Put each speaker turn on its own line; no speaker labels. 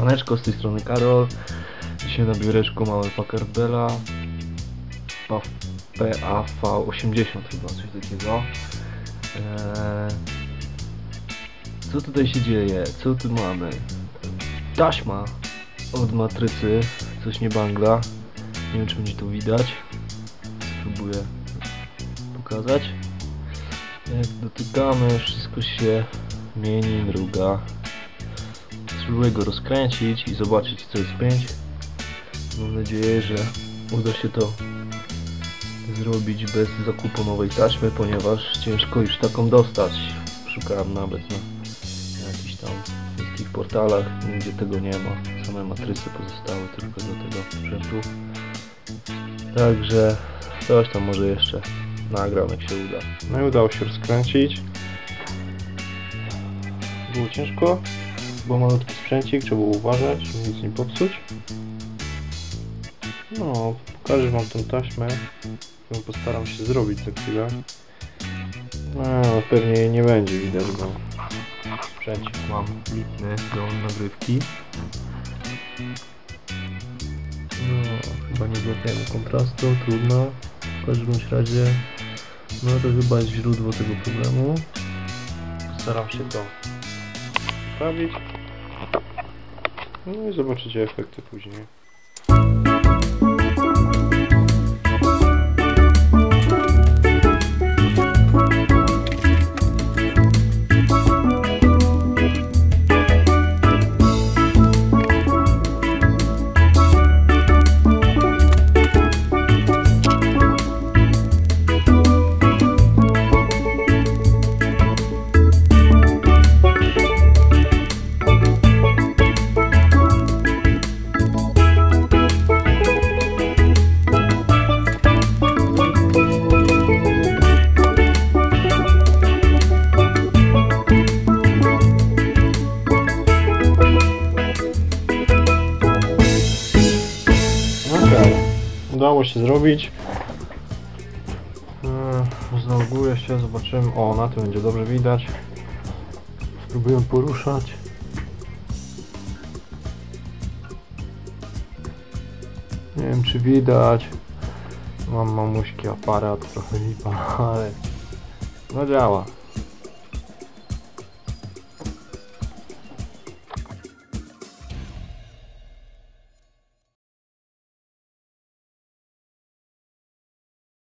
Maneczko, z tej strony Karol. Dzisiaj na biureczku mamy Packardela PAV80 chyba, coś takiego. Eee, co tutaj się dzieje? Co tu mamy? Taśma od matrycy, coś nie bangla. Nie wiem czy będzie to widać. Spróbuję pokazać. Jak dotykamy, wszystko się mieni, mruga. Spróbuję go rozkręcić i zobaczyć co jest pięć. Mam nadzieję, że uda się to zrobić bez zakupu nowej taśmy, ponieważ ciężko już taką dostać. Szukałem nawet na jakichś tam wszystkich portalach, nigdzie tego nie ma. Same matryce pozostały tylko do tego sprzętu. Także coś tam może jeszcze nagram jak się uda.
No i udało się rozkręcić. Było ciężko, bo malutki sprzęcik, trzeba uważać, żeby nic nie popsuć. No, pokażę wam tą taśmę, którą postaram się zrobić za chwilę. No, pewnie jej nie będzie widać, bo sprzęcik
Mam lipny do nagrywki.
No, chyba nie złapiemy kontrastu, trudno. W każdym razie, no to chyba jest źródło tego problemu. Staram się to poprawić. No i zobaczycie efekty później. Udało się zrobić. Eee, Zaloguję się, zobaczymy. O, na tym będzie dobrze widać. Spróbuję poruszać. Nie wiem czy widać. Mam mamuśki aparat, trochę lipa, ale no działa.